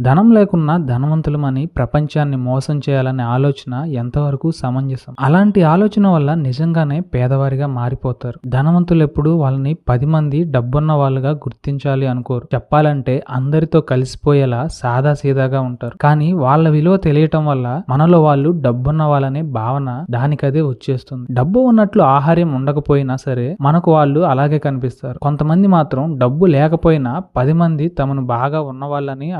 ధనం లేకున్నా ధనవంతులమని ప్రపంచాన్ని మోసం చేయాలనే ఆలోచన ఎంతవరకు సమంజసం? అలాంటి ఆలోచన వల్ల నిజంగానే పేదవారిగా మారిపోతారు. ధనవంతులు ఎప్పుడు వాళ్ళని పది మంది డబ్బున్న వాళ్ళుగా గుర్తించాలి అనుకోరు. చెప్పాలంటే అందరితో కలిసిపోయేలా సాదా సీదాగా ఉంటారు. కానీ వాళ్ళ విలువ తెలియటం వల్ల మనలో వాళ్ళు డబ్బున్న వాళ్ళనే భావన దానికదే వచ్చేస్తుంది. డబ్బు ఉన్నట్లు ఆహార్యం ఉండకపోయినా సరే మనకు వాళ్ళు అలాగే కనిపిస్తారు. కొంతమంది మాత్రం డబ్బు లేకపోయినా పది మంది తమను బాగా ఉన్న వాళ్ళని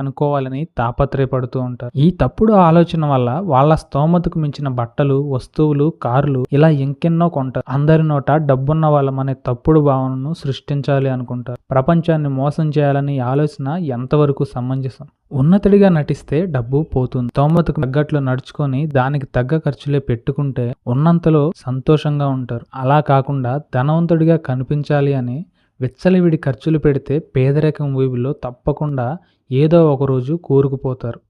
అనుకోవాలని తాపత్రయపడుతూ ఉంటారు. ఈ తప్పుడు ఆలోచన వల్ల వాళ్ళ స్తోమతకు మించిన బట్టలు వస్తువులు కార్లు ఇలా ఇంకెన్నో కొంటారు. అందరి నోట డబ్బున్న వాళ్ళమనే తప్పుడు భావనను సృష్టించాలి అనుకుంటారు. ప్రపంచాన్ని మోసం చేయాలని ఆలోచన ఎంతవరకు సమంజసం? ఉన్నతుడిగా నటిస్తే డబ్బు పోతుంది. స్తోమతకు తగ్గట్లు నడుచుకొని దానికి తగ్గ ఖర్చులే పెట్టుకుంటే ఉన్నంతలో సంతోషంగా ఉంటారు. అలా కాకుండా ధనవంతుడిగా కనిపించాలి అని విచ్చలవిడి ఖర్చులు పెడితే పేదరికం ఊబిలో తప్పకుండా ఏదో ఒక రోజు కూరుకుపోతారు.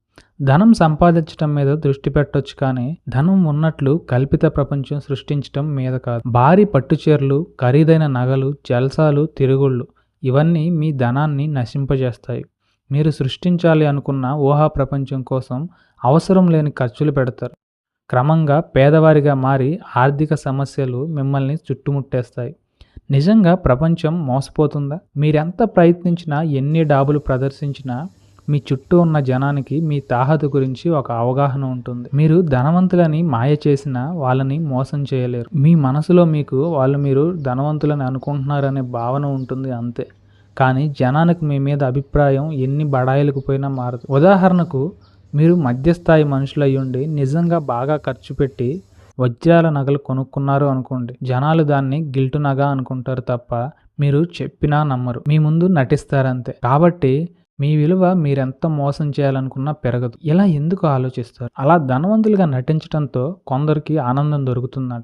ధనం సంపాదించటం మీద దృష్టి పెట్టొచ్చు కానీ ధనం ఉన్నట్లు కల్పిత ప్రపంచం సృష్టించటం మీద కాదు. భారీ పట్టుచీరలు ఖరీదైన నగలు జల్సాలు తిరుగుళ్ళు ఇవన్నీ మీ ధనాన్ని నశింపజేస్తాయి. మీరు సృష్టించాలి అనుకున్న ఊహా ప్రపంచం కోసం అవసరం లేని ఖర్చులు పెడతారు. క్రమంగా పేదవారిగా మారి ఆర్థిక సమస్యలు మిమ్మల్ని చుట్టుముట్టేస్తాయి. నిజంగా ప్రపంచం మోసపోతుందా? మీరెంత ప్రయత్నించినా ఎన్ని డాబులు ప్రదర్శించినా మీ చుట్టూ ఉన్న జనానికి మీ తాహత గురించి ఒక అవగాహన ఉంటుంది. మీరు ధనవంతులని మాయ చేసినా వాళ్ళని మోసం చేయలేరు. మీ మనసులో మీకు వాళ్ళు మీరు ధనవంతులని అనుకుంటున్నారనే భావన ఉంటుంది అంతే. కానీ జనానికి మీ మీద అభిప్రాయం ఎన్ని బడాయిలకు పోయినా మారదు. ఉదాహరణకు మీరు మధ్యస్థాయి మనుషులయ్యుండి నిజంగా బాగా ఖర్చు పెట్టి వజ్రాల నగలు కొనుక్కున్నారు అనుకోండి. జనాలు దాన్ని గిల్టు నగ అనుకుంటారు తప్ప మీరు చెప్పినా నమ్మరు. మీ ముందు నటిస్తారంతే. కాబట్టి మీ విలువ మీరెంత మోసం చేయాలనుకున్నా పెరగదు. ఇలా ఎందుకు ఆలోచిస్తారు? అలా ధనవంతులుగా నటించడంతో కొందరికి ఆనందం దొరుకుతుందట.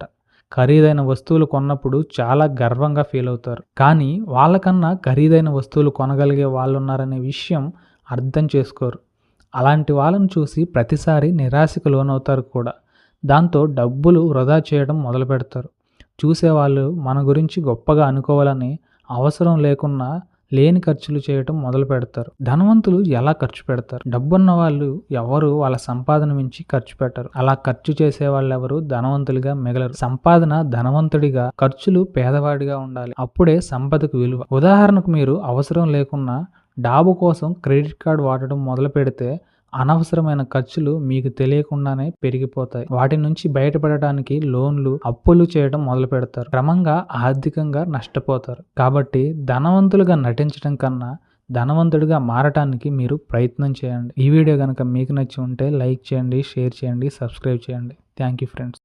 ఖరీదైన వస్తువులు కొన్నప్పుడు చాలా గర్వంగా ఫీల్ అవుతారు. కానీ వాళ్ళకన్నా ఖరీదైన వస్తువులు కొనగలిగే వాళ్ళు ఉన్నారనే విషయం అర్థం చేసుకోరు. అలాంటి వాళ్ళని చూసి ప్రతిసారి నిరాశకు లోనవుతారు కూడా. దాంతో డబ్బులు వృధా చేయడం మొదలు పెడతారు. చూసేవాళ్ళు మన గురించి గొప్పగా అనుకోవాలని అవసరం లేకున్నా లేని ఖర్చులు చేయటం మొదలు పెడతారు. ధనవంతులు ఎలా ఖర్చు పెడతారు? డబ్బున్న వాళ్ళు ఎవరు వాళ్ళ సంపాదన మించి ఖర్చు పెట్టరు. అలా ఖర్చు చేసే వాళ్ళు ఎవరు ధనవంతులుగా మిగలరు. సంపాదన ధనవంతుడిగా ఖర్చులు పేదవాడిగా ఉండాలి. అప్పుడే సంపదకు విలువ. ఉదాహరణకు మీరు అవసరం లేకున్నా డాబు కోసం క్రెడిట్ కార్డు వాడటం మొదలు పెడితే అనవసరమైన ఖర్చులు మీకు తెలియకుండానే పెరిగిపోతాయి. వాటి నుంచి బయటపడటానికి లోన్లు అప్పులు చేయడం మొదలు పెడతారు క్రమంగా ఆర్థికంగా నష్టపోతారు. కాబట్టి ధనవంతులుగా నటించడం కన్నా ధనవంతుడిగా మారటానికి మీరు ప్రయత్నం చేయండి. ఈ వీడియో కనుక మీకు నచ్చి ఉంటే లైక్ చేయండి షేర్ చేయండి సబ్స్క్రైబ్ చేయండి. Thank you friends.